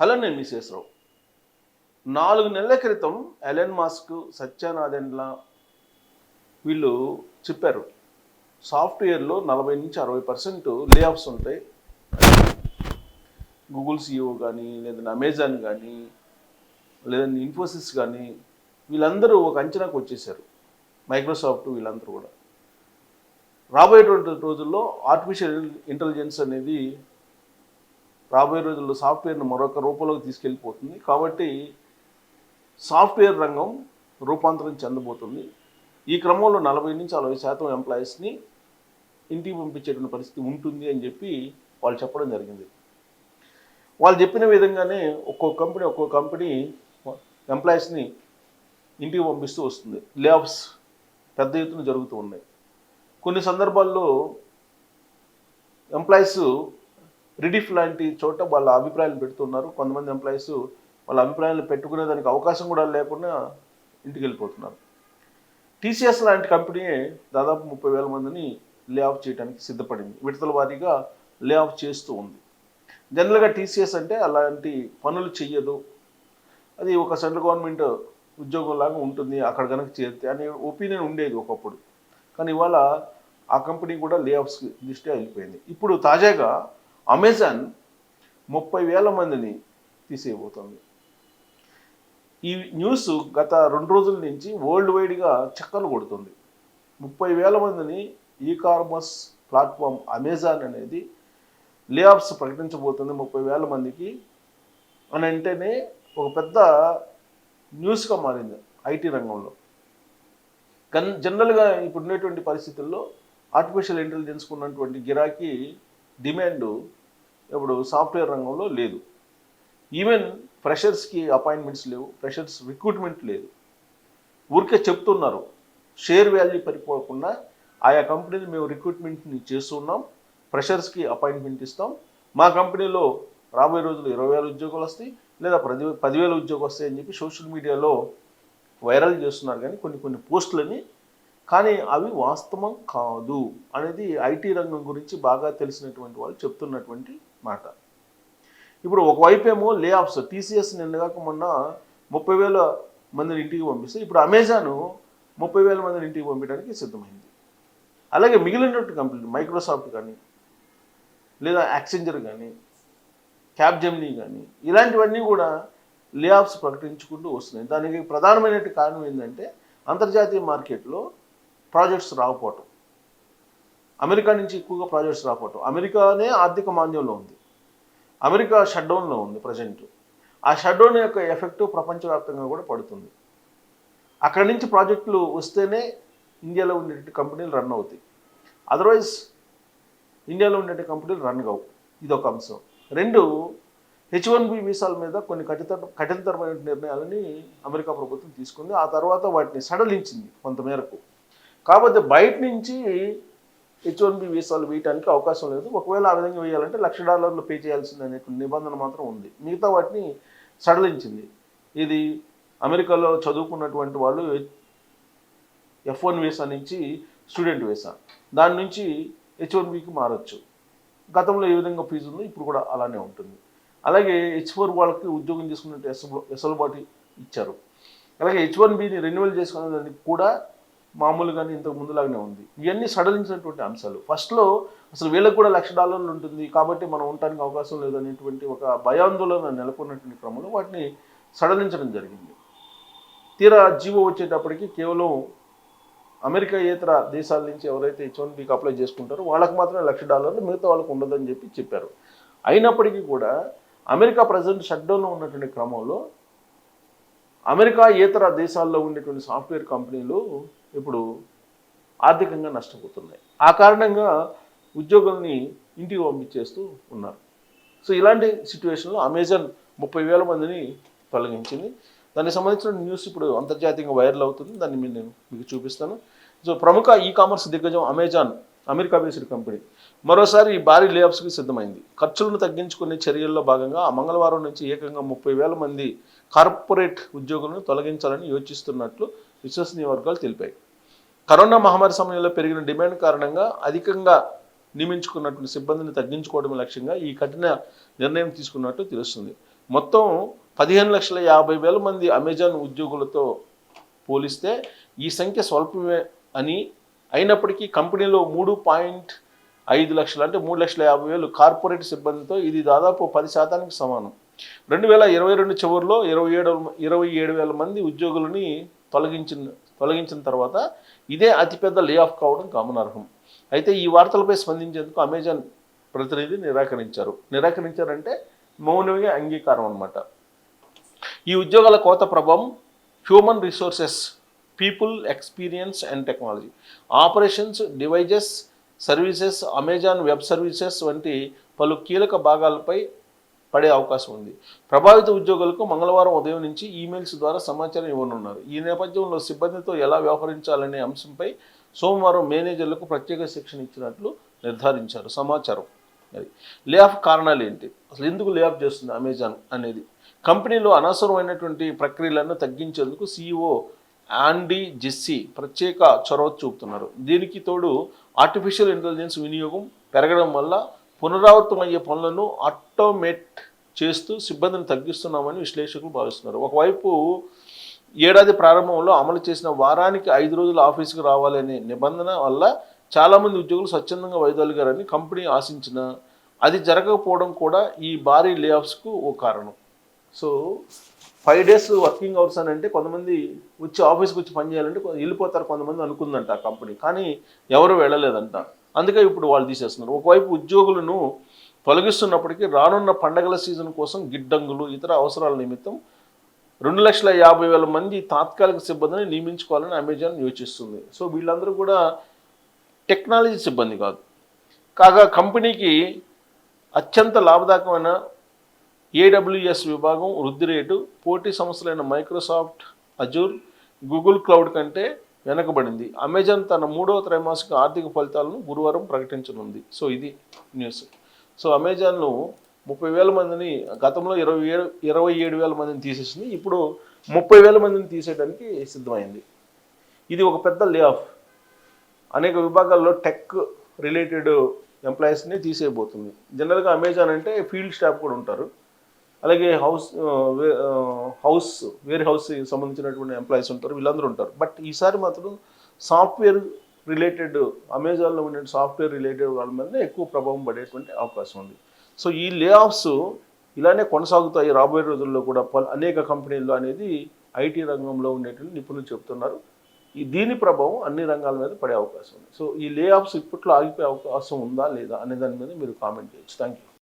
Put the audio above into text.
Hello నేను మిసేశ్రావు నాలుగు నెలల క్రితం ఎలెన్ మాస్క్ సత్యనాదెండ్ల వీళ్ళు చెప్పారు. సాఫ్ట్వేర్లో నలభై నుంచి అరవై పర్సెంట్ లే ఆఫ్స్ ఉంటాయి గూగుల్ సిఇఓ కానీ లేదంటే అమెజాన్ కానీ లేదంటే ఇన్ఫోసిస్ కానీ వీళ్ళందరూ ఒక అంచనాకు వచ్చేసారు. మైక్రోసాఫ్ట్ వీళ్ళందరూ కూడా. రాబోయేటువంటి రోజుల్లో ఆర్టిఫిషియల్ ఇంటెలిజెన్స్ అనేది రాబోయే రోజుల్లో సాఫ్ట్వేర్ను మరొక రూపంలోకి తీసుకెళ్ళిపోతుంది. కాబట్టి సాఫ్ట్వేర్ రంగం రూపాంతరం చెందబోతుంది. ఈ క్రమంలో నలభై నుంచి అరవై శాతం ఎంప్లాయీస్ని ఇంటికి పంపించేటువంటి పరిస్థితి ఉంటుంది అని చెప్పి వాళ్ళు చెప్పడం జరిగింది. వాళ్ళు చెప్పిన విధంగానే ఒక్కో కంపెనీ ఒక్కో కంపెనీ ఎంప్లాయీస్ని ఇంటికి పంపిస్తూ వస్తుంది. లేఆఫ్స్ పెద్ద ఎత్తున జరుగుతూ ఉన్నాయి. కొన్ని సందర్భాల్లో ఎంప్లాయీస్ రిడిఫ్ లాంటి చోట వాళ్ళ అభిప్రాయాలు పెడుతున్నారు. కొంతమంది ఎంప్లాయీస్ వాళ్ళ అభిప్రాయాలు పెట్టుకునే దానికి అవకాశం కూడా లేకుండా ఇంటికి వెళ్ళిపోతున్నారు టీసీఎస్ లాంటి కంపెనీ దాదాపు ముప్పై వేల మందిని లే ఆఫ్ చేయడానికి సిద్ధపడింది. విడతల వారీగా లే ఆఫ్ చేస్తూ ఉంది. జనరల్గా టీసీఎస్ అంటే అలాంటి పనులు చెయ్యదు. అది ఒక సెంట్రల్ గవర్నమెంట్ ఉద్యోగం లాగా ఉంటుంది. అక్కడ కనుక చేరితే అనే ఒపీనియన్ ఉండేది ఒకప్పుడు. కానీ ఇవాళ ఆ కంపెనీ కూడా లే ఆఫ్స్ దృష్ట్యా వెళ్ళిపోయింది ఇప్పుడు తాజాగా అమెజాన్ ముప్పై వేల మందిని తీసేయబోతోంది. ఈ న్యూస్ గత రెండు రోజుల నుంచి వరల్డ్ వైడ్గా చక్కలు కొడుతుంది. ముప్పై వేల మందిని ఈ కామర్స్ ప్లాట్ఫామ్ అమెజాన్ అనేది లేఆఫ్స్ ప్రకటించబోతుంది ముప్పై వేల మందికి. అని అంటేనే ఒక పెద్ద న్యూస్గా మారింది ఐటీ రంగంలో. కన్ జనరల్గా ఇప్పుడు ఉండేటువంటి పరిస్థితుల్లో ఆర్టిఫిషియల్ ఇంటెలిజెన్స్కు ఉన్నటువంటి గిరాకీ డిమాండ్ ఇప్పుడు సాఫ్ట్వేర్ రంగంలో లేదు. ఈవెన్ ఫ్రెషర్స్కి అపాయింట్మెంట్స్ లేవు ఫ్రెషర్స్ రిక్రూట్మెంట్ లేదు. ఊరికే చెప్తున్నారు షేర్ వాల్యూ పడిపోకుండా ఆయా కంపెనీలు మేము రిక్రూట్మెంట్ని చేస్తున్నాం ఫ్రెషర్స్కి అపాయింట్మెంట్ ఇస్తాం. మా కంపెనీలో రాబోయే రోజులు ఇరవై వేల ఉద్యోగాలు వస్తాయి లేదా పది పదివేల ఉద్యోగాలు వస్తాయని చెప్పి సోషల్ మీడియాలో వైరల్ చేస్తున్నారు. కానీ కొన్ని కొన్ని పోస్టులని కానీ అవి వాస్తవం కాదు అనేది ఐటీ రంగం గురించి బాగా తెలిసినటువంటి వాళ్ళు చెప్తున్నటువంటి మాట. ఇప్పుడు ఒకవైపు ఏమో లే ఆఫ్స్ టీసీఎస్ నిన్నగాక మొన్న ముప్పై వేల మందిని ఇంటికి పంపిస్తే ఇప్పుడు అమెజాన్ ముప్పై వేల మందిని ఇంటికి పంపించడానికి సిద్ధమైంది. అలాగే మిగిలినటువంటి కంపెనీలు మైక్రోసాఫ్ట్ కానీ లేదా యాక్సెంజర్ కానీ క్యాబ్ జెమ్నీ కానీ ఇలాంటివన్నీ కూడా లే ఆఫ్స్ ప్రకటించుకుంటూ వస్తున్నాయి. దానికి ప్రధానమైనటువంటి కారణం ఏంటంటే అంతర్జాతీయ మార్కెట్లో ప్రాజెక్ట్స్ రాకపోవటం. అమెరికా నుంచి ఎక్కువగా ప్రాజెక్ట్స్ రాకపోవటం. అమెరికానే ఆర్థిక మాంద్యంలో ఉంది. అమెరికా షట్డౌన్లో ఉంది ప్రజెంట్. ఆ షట్డౌన్ యొక్క ఎఫెక్ట్ ప్రపంచవ్యాప్తంగా కూడా పడుతుంది. అక్కడి నుంచి ప్రాజెక్టులు వస్తేనే ఇండియాలో ఉండే కంపెనీలు రన్ అవుతాయి. అదర్వైజ్ ఇండియాలో ఉండే కంపెనీలు రన్ కావు. ఇదొక అంశం. రెండు హెచ్ వన్ బి వీసాల మీద కొన్ని కఠిత కఠినతరమైన నిర్ణయాలని అమెరికా ప్రభుత్వం తీసుకుంది. ఆ తర్వాత వాటిని సడలించింది కొంతమేరకు. కాకపోతే బయట నుంచి హెచ్ వన్ బి వీసాలు వేయడానికి అవకాశం లేదు. ఒకవేళ ఆ విధంగా వేయాలంటే లక్ష డాలర్లు పే చేయాల్సింది అనే నిబంధన మాత్రం ఉంది. మిగతా వాటిని సడలించింది. ఇది అమెరికాలో చదువుకున్నటువంటి వాళ్ళు ఎఫ్ వన్ వీసా నుంచి స్టూడెంట్ వీసా. దాని నుంచి హెచ్ వన్ బికి మారచ్చు. గతంలో ఏ విధంగా ఫీజు ఉందో ఇప్పుడు కూడా అలానే ఉంటుంది. అలాగే హెచ్ ఫోర్ వాళ్ళకి ఉద్యోగం చేసుకున్నట్టు ఎస్ ఎసలుబాటు ఇచ్చారు. అలాగే హెచ్ వన్ బిని రెన్యువల్ చేసుకునేదానికి కూడా మామూలుగానే ఇంతకు ముందులాగానే ఉంది. ఇవన్నీ సడలించినటువంటి అంశాలు. ఫస్ట్లో అసలు వీళ్ళకి కూడా లక్ష డాలర్లు ఉంటుంది కాబట్టి మనం ఉండటానికి అవకాశం లేదనేటువంటి ఒక భయాందోళన నెలకొన్నటువంటి క్రమంలో వాటిని సడలించడం జరిగింది. తీరా జీవో వచ్చేటప్పటికి కేవలం అమెరికా ఇతర దేశాల నుంచి ఎవరైతే హెచ్ వన్ బీకి అప్లై చేసుకుంటారో వాళ్ళకి మాత్రమే లక్ష డాలర్లు మిగతా వాళ్ళకు ఉండదని చెప్పి చెప్పారు. అయినప్పటికీ కూడా అమెరికా ప్రజెంట్ షట్డౌన్లో ఉన్నటువంటి క్రమంలో అమెరికా ఇతర దేశాల్లో ఉండేటువంటి సాఫ్ట్వేర్ కంపెనీలు ఇప్పుడు ఆర్థికంగా నష్టపోతున్నాయి ఆ కారణంగా ఉద్యోగుల్ని ఇంటికి పంపించేస్తూ ఉన్నారు. సో ఇలాంటి సిచ్యువేషన్లో అమెజాన్ ముప్పై వేల మందిని తొలగించింది. దానికి సంబంధించిన న్యూస్ ఇప్పుడు అంతర్జాతీయంగా వైరల్ అవుతుంది. దాన్ని మీరు నేను మీకు చూపిస్తాను. సో ప్రముఖ ఈ కామర్స్ దిగ్గజం అమెజాన్ అమెరికా బేస్డ్ కంపెనీ మరోసారి ఈ భారీ లేఆఫ్స్కి సిద్ధమైంది. ఖర్చులను తగ్గించుకునే చర్యల్లో భాగంగా మంగళవారం నుంచి ఏకంగా ముప్పై వేల మంది కార్పొరేట్ ఉద్యోగులను తొలగించాలని యోచిస్తున్నట్లు విశ్వసనీయ వర్గాలు తెలిపాయి. కరోనా మహమ్మారి సమయంలో పెరిగిన డిమాండ్ కారణంగా అధికంగా నియమించుకున్నటువంటి సిబ్బందిని తగ్గించుకోవడం లక్ష్యంగా ఈ కఠిన నిర్ణయం తీసుకున్నట్టు తెలుస్తుంది. మొత్తం పదిహేను లక్షల యాభై వేల మంది అమెజాన్ ఉద్యోగులతో పోలిస్తే ఈ సంఖ్య స్వల్పమే అని అయినప్పటికీ కంపెనీలో మూడు పాయింట్ ఐదు లక్షలు అంటే మూడు లక్షల యాభై వేలు కార్పొరేట్ సిబ్బందితో ఇది దాదాపు పది శాతానికి సమానం. రెండు వేల ఇరవై రెండు చివరిలో ఇరవై ఏడు ఇరవై ఏడు వేల మంది ఉద్యోగులని తొలగించిన తొలగించిన తర్వాత ఇదే అతిపెద్ద లే ఆఫ్ కావడం గమనార్హం అయితే ఈ వార్తలపై స్పందించేందుకు అమెజాన్ ప్రతినిధి నిరాకరించారు. నిరాకరించారంటే మౌనంగా అంగీకారం అన్నమాట. ఈ ఉద్యోగాల కోత ప్రభావం human resources people experience and technology operations devices services Amazon web services వంటి పలు కీలక భాగాలపై పడే అవకాశం ఉంది. ప్రభావిత ఉద్యోగులకు మంగళవారం ఉదయం నుంచి ఈమెయిల్స్ ద్వారా సమాచారం ఇవ్వనున్నారు. ఈ నేపథ్యంలో సిబ్బందితో ఎలా వ్యవహరించాలనే అంశంపై సోమవారం మేనేజర్లకు ప్రత్యేక శిక్షణ ఇచ్చినట్లు నిర్ధారించారు. సమాచారం అది. లే ఆఫ్ కారణాలు ఏంటి? అసలు ఎందుకు లే ఆఫ్ చేస్తుంది అమెజాన్ అనేది? కంపెనీలో అనవసరమైనటువంటి ప్రక్రియలను తగ్గించేందుకు సీఈఓ ఆండీ జెస్సీ ప్రత్యేక చొరవ చూపుతున్నారు. దీనికి తోడు ఆర్టిఫిషియల్ ఇంటెలిజెన్స్ వినియోగం పెరగడం వల్ల పునరావృతమయ్యే పనులను ఆటోమేట్ చేస్తూ సిబ్బందిని తగ్గిస్తున్నామని విశ్లేషకులు భావిస్తున్నారు. ఒకవైపు ఏడాది ప్రారంభంలో అమలు చేసిన వారానికి ఐదు రోజులు ఆఫీసుకు రావాలనే నిబంధన వల్ల చాలామంది ఉద్యోగులు స్వచ్ఛందంగా వైదొలిగారని కంపెనీ ఆశించిన అది జరగకపోవడం కూడా ఈ భారీ లేఆఫ్స్కు ఓ కారణం. So five days working hours అని అంటే కొంతమంది వచ్చి ఆఫీస్కి వచ్చి పని చేయాలంటే వెళ్ళిపోతారు కొంతమంది అనుకుందంట ఆ కంపెనీ. కానీ ఎవరు వెళ్ళలేదంట. అందుకే ఇప్పుడు వాళ్ళు తీసేస్తున్నారు. ఒకవైపు ఉద్యోగులను తొలగిస్తున్నప్పటికీ రానున్న పండగల సీజన్ కోసం గిడ్డంగులు ఇతర అవసరాల నిమిత్తం రెండు లక్షల యాభై వేల మంది తాత్కాలిక సిబ్బందిని నియమించుకోవాలని అమెజాన్ యోచిస్తుంది. సో వీళ్ళందరూ కూడా టెక్నాలజీ సిబ్బంది కాదు. కాగా కంపెనీకి అత్యంత లాభదాయకమైన ఏడబ్ల్యూఎస్ విభాగం వృద్ధి రేటు పోటీ సంస్థలైన మైక్రోసాఫ్ట్ అజూర్ గూగుల్ క్లౌడ్ కంటే వెనకబడింది. అమెజాన్ తన మూడవ త్రైమాసిక ఆర్థిక ఫలితాలను గురువారం ప్రకటించనుంది. సో ఇది న్యూస్. సో అమెజాన్ను ముప్పై వేల మందిని గతంలో ఇరవై ఏడు ఇరవై ఏడు వేల మందిని తీసేసింది. ఇప్పుడు ముప్పై వేల మందిని తీసేయడానికి సిద్ధమైంది. ఇది ఒక పెద్ద లే ఆఫ్ అనేక విభాగాల్లో టెక్ రిలేటెడ్ ఎంప్లాయీస్ని తీసేయబోతుంది. జనరల్గా అమెజాన్ అంటే ఫీల్డ్ స్టాఫ్ కూడా ఉంటారు. అలాగే house ware- house warehouse సంబంధించినటువంటి ఎంప్లాయీస్ ఉంటారు వీళ్ళందరూ ఉంటారు. బట్ ఈసారి మాత్రం సాఫ్ట్వేర్ రిలేటెడ్ అమెజాన్లో ఉండే సాఫ్ట్వేర్ రిలేటెడ్ వాళ్ళ మీద ఎక్కువ ప్రభావం పడేటువంటి అవకాశం ఉంది. సో ఈ లే ఆఫ్స్ ఇలానే కొనసాగుతాయి రాబోయే రోజుల్లో కూడా. పలు అనేక కంపెనీల్లో అనేది ఐటీ రంగంలో ఉండేటువంటి నిపుణులు చెప్తున్నారు. ఈ దీని ప్రభావం అన్ని రంగాల మీద పడే అవకాశం ఉంది. సో ఈ లే ఆఫ్స్ ఇప్పట్లో ఆగిపోయే అవకాశం ఉందా లేదా అనే దాని మీద మీరు కామెంట్ చేయొచ్చు. Thank you